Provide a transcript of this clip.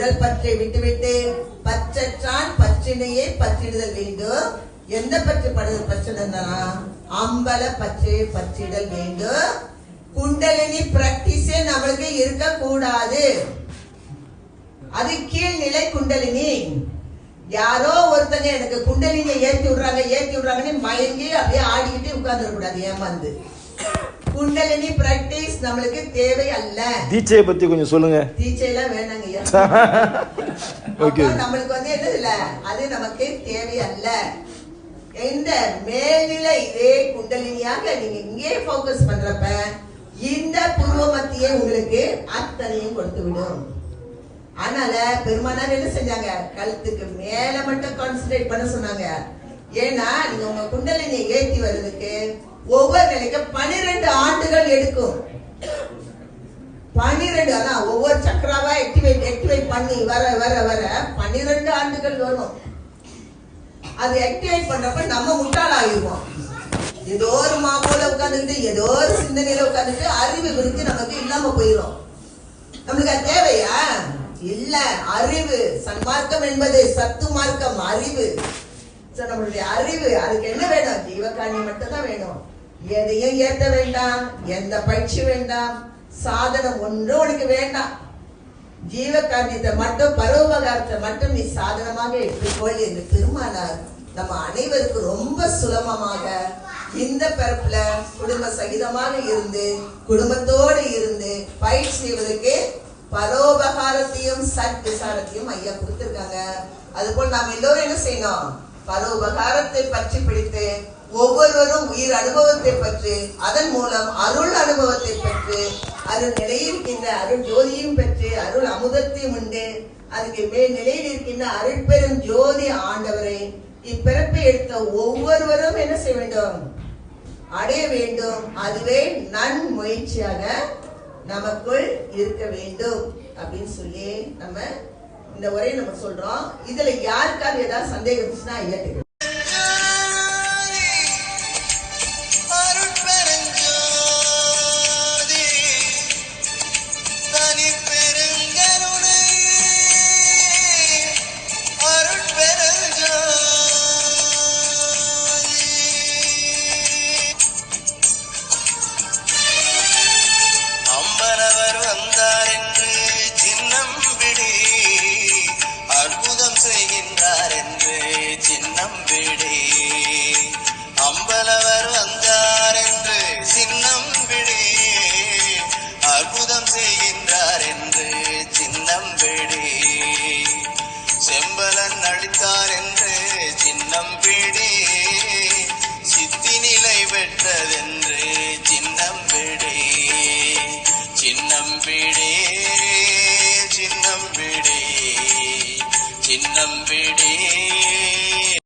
உடல் பற்றை விட்டுவிட்டு பற்றற்றான் பற்றினையே பற்றிடுதல் வேண்டும். எந்த பற்று படுதல் பற்றினா அம்பல பற்றை பற்றிடல் வேண்டும். குண்டலினி பிராக்டிஸே நம்மளுக்கு இருக்க கூடாது அது கீழ்நிலை குண்டலினி. யாரோ ஒருத்தங்க எனக்கு குண்டலினியை ஏத்தி விடுறாங்க ஏத்தி விடுறாங்கன்னு மயங்கி அப்படியே ஆடிக்கிட்டு உட்கார்ந்துடக்கூடாது ஏமாந்து. குண்டலினி பிராக்டிஸ் நம்மளுக்கு தேவை அல்ல. தீட்சையை பத்தி கொஞ்சம் சொல்லுங்க. டீச்சர்லாம் வேணாங்க ஓகே நம்மளுக்கு வந்து என்ன இல்ல? அது நமக்கு தேவை அல்ல. இந்த மேல்நிலை இதே குண்டலினியாக நீங்க இங்கே ஃபோக்கஸ் பண்றப்ப இந்த பூர்வ மத்தியே உங்களுக்கு அத்தனையும் கொடுத்து விடும் அதனால பெருமானார் என்ன செஞ்சாங்க? கழுத்துக்கு மேல மட்டும் கான்சென்ட்ரேட் பண்ண சொன்னாங்க. ஏன்னா நீங்க உங்க குண்டலினியை ஏத்தி வர்றதுக்கு ஒவ்வொரு நிலைக்கு பனிரெண்டு ஆண்டுகள் எடுக்கும். பன்னிரெண்டு அதான் ஒவ்வொரு சக்கராவா ஆக்டிவேட் ஆக்டிவேட் பண்ணி வர வர வர பன்னிரெண்டு ஆண்டுகள் வரும். அது ஆக்டிவேட் பண்றப்ப நம்ம முட்டாளாகிருவோம் ஏதோ ஒரு மாப்போல உட்காந்துட்டு ஏதோ ஒரு சிந்தனையில உட்காந்துட்டு அறிவு விருத்தி நமக்கு இல்லாம போயிடும் நம்மளுக்கு அது தேவையா? இல்ல அறிவு. சன்மார்க்கம் என்பது சத்து மார்க்கம் அறிவு. So, நம்மளுடைய அறிவு அதுக்கு என்ன வேணும்? ஜீவகாணி மட்டும் தான் வேணும். எதையும் ஏத்த வேண்டாம் எந்த பயிற்சி வேண்டாம் சாதனம் ஒன்றும் உனக்கு வேண்டாம். ஜீவகாரியத்தை மட்டும் பரோபகாரத்தை மட்டும் நீ சாதனமாக எடுத்துக்கொள் என்று பெருமானார் நம்ம அனைவருக்கும் ரொம்ப சுலபமாக இந்த பிறப்புல குடும்ப சகிதமாக இருந்து குடும்பத்தோடு இருந்து பயிற்சி செய்வதற்கு பரோபகாரத்தையும் சத் விசாரத்தையும் ஐயா கொடுத்திருக்காங்க. அதுபோல் நாம் எல்லோரும் என்ன செய்யணும்? பல உபகாரத்தை பற்றி பிடித்து ஒவ்வொருவரும் உயிர் அனுபவத்தை பற்றி அதன் மூலம் அருள் அனுபவத்தை பெற்று அருள் நிலையில் இருக்கின்ற அருள் ஜோதியும் பெற்று அருள் அமுதத்தையும் உண்டு. அதுக்கு மேல் நிலையில் இருக்கின்ற அருட்பெரும் ஜோதி ஆண்டவரை இப்பிறப்பை எடுத்த ஒவ்வொருவரும் என்ன செய்ய வேண்டும்? அடைய வேண்டும். அதுவே நன் முயற்சியாக நமக்குள் இருக்க வேண்டும். அப்படின்னு சொல்லி நம்ம இந்த உரையை நம்ம சொல்றோம் இதுல யாருக்காவது ஏதாவது சந்தேகம் இருந்துச்சுன்னா ஐயாட்டுக்கு